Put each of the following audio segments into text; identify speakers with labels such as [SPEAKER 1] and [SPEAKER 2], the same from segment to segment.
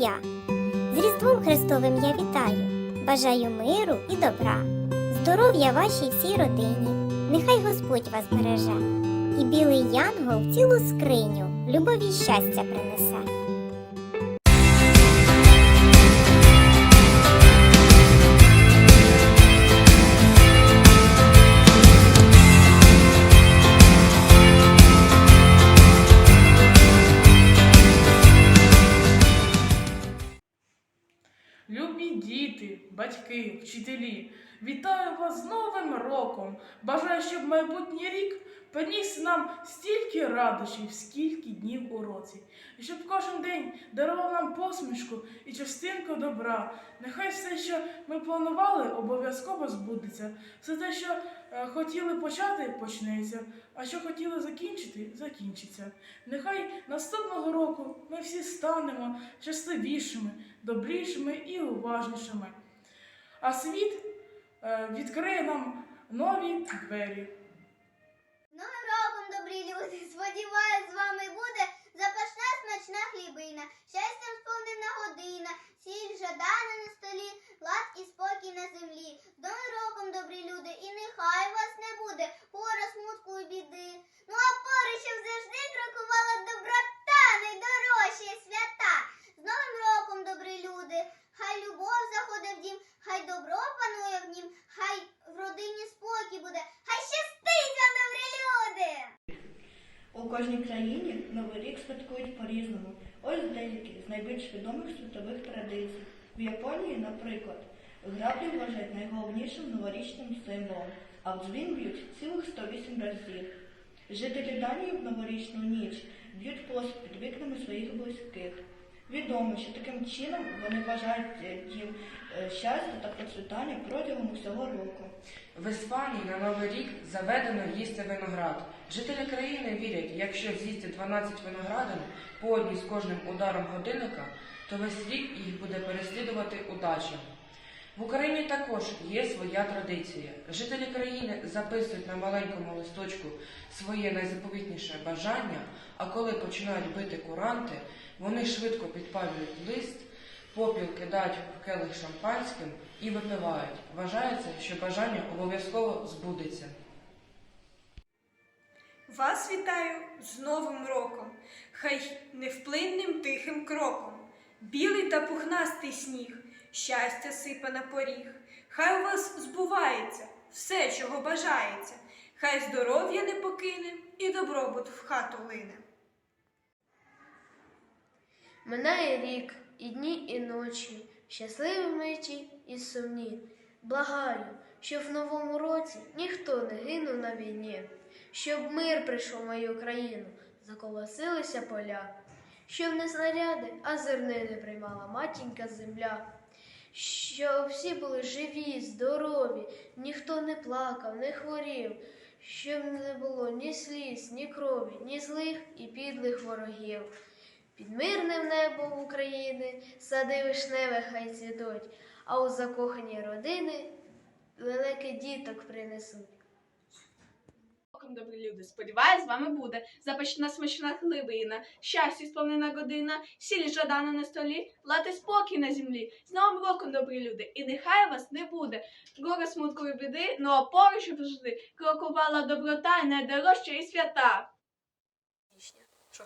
[SPEAKER 1] твоя. З Різдвом Христовим я вітаю, бажаю миру і добра, здоров'я вашій всій родині, нехай Господь вас береже, і білий янгол цілу скриню, любові й щастя принесе.
[SPEAKER 2] Вчителі, вітаю вас з Новим роком! Бажаю, щоб майбутній рік приніс нам стільки радощів, скільки днів у році, і щоб кожен день дарував нам посмішку і частинку добра. Нехай все, що ми планували, обов'язково збудеться. Все те, що е, хотіли почати, почнеться, а що хотіли закінчити, закінчиться. Нехай наступного року ми всі станемо щасливішими, добрішими і уважнішими. А світ е, відкриє нам нові двері.
[SPEAKER 3] Новим роком, добрі люди! Сподіваюсь, з вами буде запашна смачна хлібина, щастям сповнена година, сіль жадана на столі, лад і спокій на землі. З Новим роком, добрі люди, і нехай вас не буде гора смутку і біди. Ну а поруч, завжди крокувала доброта, найдорожчі свята. З Новим роком, добрі люди! Хай любов заходить в дім, хай добро панує в нім, хай в родині спокій буде, хай щастить вам, добрі люди!
[SPEAKER 4] У кожній країні Новий рік святкують по-різному. Ось деякі з найбільш відомих світових традицій. В Японії, наприклад, граблі вважають найголовнішим новорічним символом, а в дзвін б'ють цілих 108 разів. Жителі Данії в новорічну ніч б'ють посуд під вікнами своїх близьких. Відомо, що таким чином вони бажають їм е, щастя та процвітання протягом усього року.
[SPEAKER 5] В Іспанії на Новий рік заведено їсти виноград. Жителі країни вірять, якщо з'їсти 12 виноградин по одній з кожним ударом годинника, то весь рік їх буде переслідувати удача. В Україні також є своя традиція. Жителі країни записують на маленькому листочку своє найзаповітніше бажання, а коли починають бити куранти, вони швидко підпалюють лист, попіл кидають в келих шампанським і випивають. Вважається, що бажання обов'язково збудеться.
[SPEAKER 6] Вас вітаю з Новим роком, хай невплинним тихим кроком. Білий та пухнастий сніг, щастя сипе на поріг. Хай у вас збувається все, чого бажається, хай здоров'я не покине і добробут в хату лине.
[SPEAKER 7] Минає рік, і дні, і ночі, щасливі миті і сумні. Благаю, щоб в новому році ніхто не гинув на війні, щоб мир прийшов в мою країну, заколосилися поля, щоб не снаряди, а зернини приймала матінька земля. Щоб всі були живі, здорові, ніхто не плакав, не хворів, щоб не було ні сліз, ні крові, ні злих і підлих ворогів. Під мирним небом України сади вишневе хай цвітуть, а у закохані родини велике діток принесуть.
[SPEAKER 8] Добрі люди, сподіваюсь, з вами буде запечена смачна хливина, щастя сповнена година, сіль жадана на столі, лати спокій на землі. З новим роком, добрі люди, і нехай вас не буде. Гора смутку і біди, ну а поруч завжди крокувала доброта найдорожча і свята.
[SPEAKER 7] Січня. Що?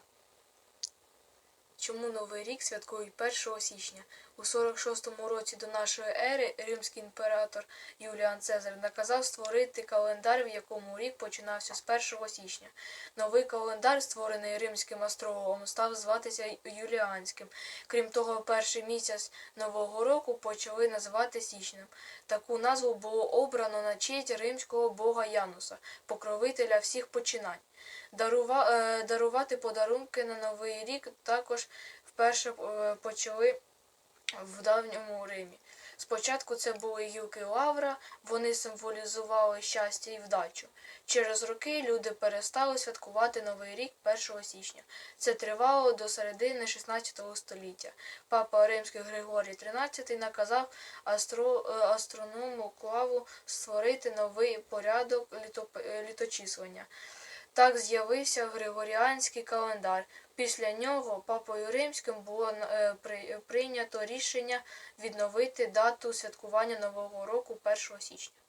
[SPEAKER 7] Чому Новий рік святкують 1 січня? У 46-му році до нашої ери римський імператор Юліан Цезар наказав створити календар, в якому рік починався з 1 січня. Новий календар, створений римським астрологом, став зватися Юліанським. Крім того, перший місяць нового року почали називати січнем. Таку назву було обрано на честь римського бога Януса, покровителя всіх починань. Е, дарувати подарунки на Новий рік також вперше е, почали в давньому Римі. Спочатку це були гілки лавра, вони символізували щастя і вдачу. Через роки люди перестали святкувати Новий рік 1 січня. Це тривало до середини 16 століття. Папа Римський Григорій XIII наказав астро, е, астроному Клаву створити новий порядок е, літочислення. Так з'явився Григоріанський календар. Після нього Папою Римським було е, прийнято рішення відновити дату святкування Нового року 1 січня.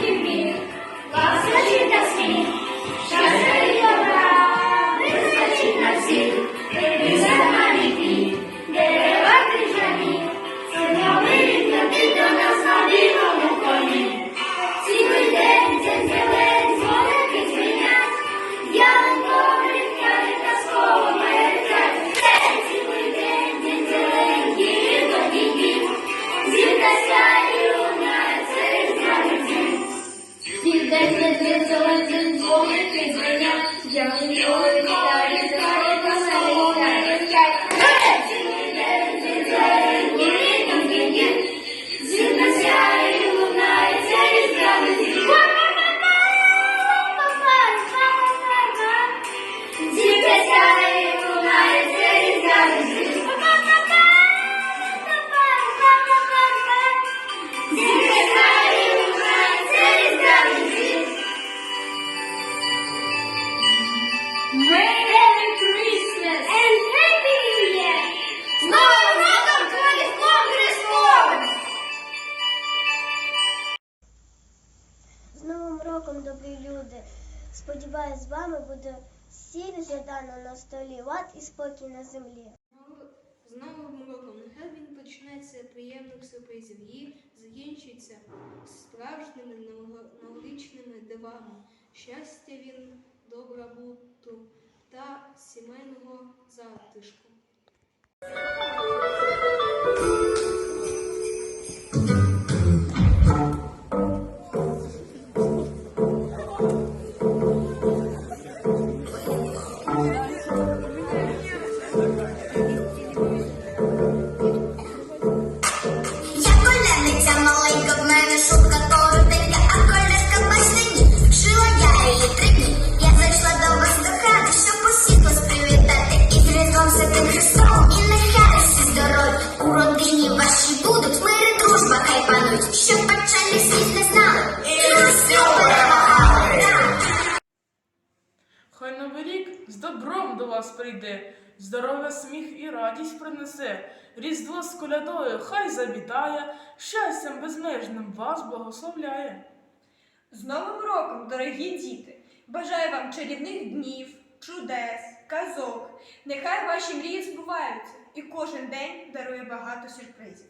[SPEAKER 9] forgive me. Добрі люди, сподіваюсь, з вами буде сіль задано на столі лад і спокій на землі.
[SPEAKER 10] З новим роком нехай він почнеться приємних сюрпризів і закінчується справжніми новорічними дивами. Щастя він добробуту. буту та сімейного затишку.
[SPEAKER 2] здоров'я, сміх і радість принесе, різдво з колядою хай завітає, щастям безмежним вас благословляє.
[SPEAKER 6] З Новим роком, дорогі діти, бажаю вам чарівних днів, чудес, казок. Нехай ваші мрії збуваються і кожен день дарує багато сюрпризів.